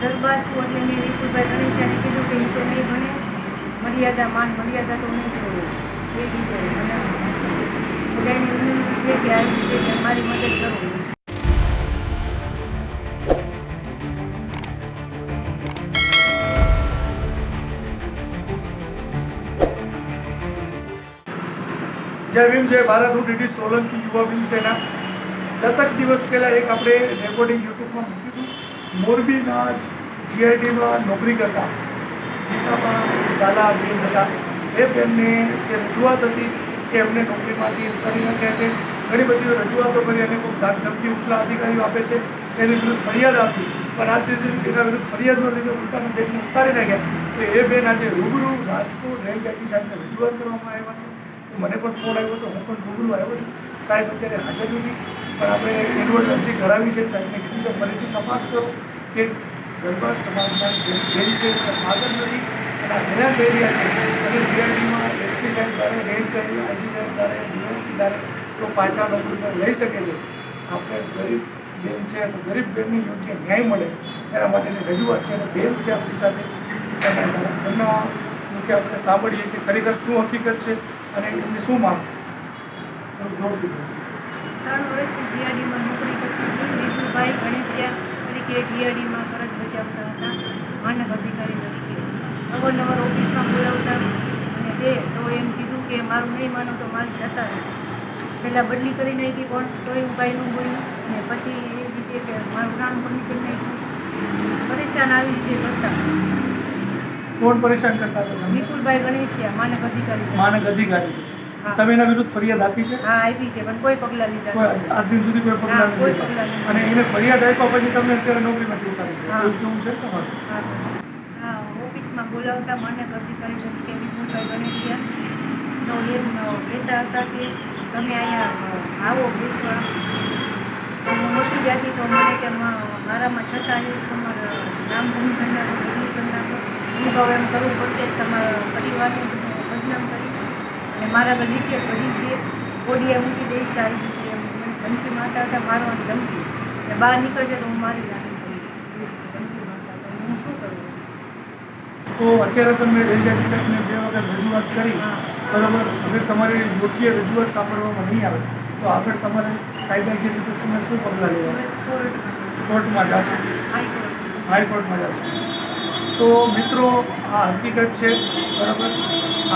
દરબાર છું એટલે મેં વિપુલભાઈ ગણેશાને કીધું કે એ તો નહીં ભણે મર્યાદા માન, મર્યાદા તો નહીં છોડે. એ રીતે અને બધાને વિનંતી છે કે આવી રીતે મારી મદદ કરો. જય ભીમ, જય ભારત. હું ડીડી સોલંકી યુવા ભીમસેના દસક દિવસ પહેલાં એક આપણે રેકોર્ડિંગ યુટ્યુબમાં મૂક્યું હતું. મોરબીના જીઆઈડીમાં નોકરી કરતા. ગીતામાં ઝાલા બેન હતા. એ બેનને જે રજૂઆત હતી કે એમને નોકરીમાંથી ઉતારી નાખ્યા છે, ઘણી બધી રજૂઆતો કરી અને કોઈ ધાકધમકી ઉપલા અધિકારીઓ આપે છે, એની વિરુદ્ધ ફરિયાદ આપી. પણ આજ સુધી એના વિરુદ્ધ ફરિયાદનો લીધે ઉલટાનું બેનને ઉતારી નાખ્યા. તો એ બેન આજે રૂબરૂ રાજકોટ રેન્જ આઈજી સાહેબને રજૂઆત કરવામાં આવ્યા છે. મને પણ ફોન આવ્યો હતો હું પણ રૂબરૂ આવ્યો છું. સાહેબ અત્યારે હાજર નથી. પણ આપણે જે કરાવી છે સાહેબને કીધું છે, ફરીથી તપાસ કરો કે ગરબાર સમાજના જે બેન છે ફાધર નથી, અને આ હેરાન થઈ છે. અને જીઆરડીમાં એસપી સાહેબ દ્વારા રેન્જ સાહેબ, આઈજી સાહેબ દ્વારા ડીએસપી દ્વારા તો પાછા નોકરી લઈ શકે છે. આપણે ગરીબ બેન છે, તો ગરીબ બેનને યોગ્ય ન્યાય મળે. એના માટેની રજૂઆત છે, અને બેન છે આપણી સાથે. એમના મુખ્ય આપણે સાંભળીએ કે ખરેખર શું હકીકત છે, અને એમને શું માંગ છે. ત્રણ વર્ષથી જીઆરડીમાં નોકરી કરતા હતી. વિપુલભાઈ ગણેશિયા તરીકે જીઆરડીમાં ફરજ બજાવતા હતા. માનક અધિકારી તરીકે. અવારનવાર ઓફિસમાં બોલાવતા અને તે તો એમ કીધું કે મારું નહીં માનો તો મારી જતા પહેલાં બદલી કરી નાખી પણ તોય હું ભાઈનું ન બોલ્યું અને પછી એ રીતે કે મારું નામ બંધ કરી નાખ્યું. પરેશાન આવી રીતે કરતા. કોણ પરેશાન કરતા વિપુલભાઈ ગણેશિયા માનક અધિકારી માનક અધિકારી. તમે એના વિરુદ્ધ ફરિયાદ આપી છે? હા આપી છે પણ કોઈ પગલાં લીધા કોઈ. આજ દિન સુધી કોઈ પગલાં નથી અને એને ફરિયાદ આપ્યા પછી તમને અત્યારે નોકરીમાંથી ઉતારી કેવું છે? તમારું હા બસ. મને ઓફિસમાં કરી અધિકારી તરીકે વિપુલભાઈ ગણેશિયા તો એમ કહેતા હતા કે તમે અહીંયા આવો બેસવા હું મોટી જાતિ તો મને કે મારામાં છતાં એ તમારા નામ ભૂમિ કરનાર હું તો એમ કરવું પડશે તમારા પરિવારનું બદનામ કરીશ. અને મારા બધી ડિટેલ પડી છે ઓડિયા મૂકી દઈશ આવી રીતે મને ધમકી મારતા હતા મારવાની ધમકી. અને બહાર નીકળશે તો હું મારી નાખી રીતે ધમકી મારતા હતા. હું શું કરું? તો અત્યારે તમે રેલગાડી સાહેબને બે વખત રજૂઆત કરી. બરાબર? હવે તમારી યોગ્ય રજૂઆત સાંભળવામાં નહીં આવે. તો આગળ તમારે કાયદાકીય રીતે તમે શું પગલાં લેવા? કોર્ટમાં જશો. હાઈકોર્ટ હાઈકોર્ટમાં જશો. તો મિત્રો, આ હકીકત છે, બરાબર?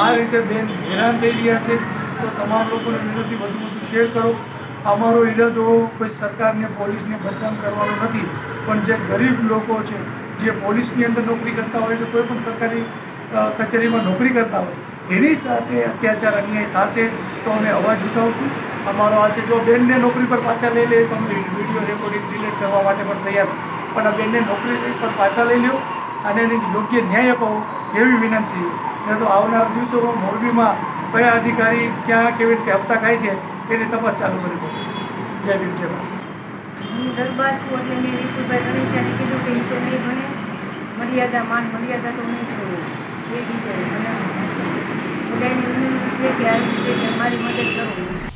આ રીતે બેન હેરાન થઈ રહ્યા છે, તો તમામ લોકોને વિનંતી વધુ વધુ શેર કરો. અમારો ઈરાદો કોઈ સરકારને, પોલીસને બદનામ કરવાનો નથી. પણ જે ગરીબ લોકો છે, જે પોલીસની અંદર નોકરી કરતા હોય કે કોઈ પણ સરકારી કચેરીમાં નોકરી કરતા હોય, એની સાથે અત્યાચાર અન્યાય થશે, તો અમે અવાજ ઉઠાવશું. અમારો આ છે, જો બેનને નોકરી પર પાછા લઈ લે તો અમે વીડિયો રેકોર્ડિંગ ડિલીટ કરવા માટે પણ તૈયાર છે. પણ આ બેનને નોકરી પર પાછા લઈ લ્યો. અને એને યોગ્ય ન્યાય અપાવો એવી વિનંતી. ને તો આવનાર દિવસોમાં મોરબીમાં કયા અધિકારી ક્યાં કેવી રીતે હપ્તા ખાય છે એની તપાસ ચાલુ કરવી પડશે જય ભીમ, જય હું દરબાર છું એટલે મેં વિપુલભાઈ ગણેશાને કીધું કે એ તો નહીં ભણે. મર્યાદા માન, મર્યાદા તો નહીં છોડે. એ રીતે અને બધાને વિનંતી છે કે આ રીતે મારી મદદ કરો.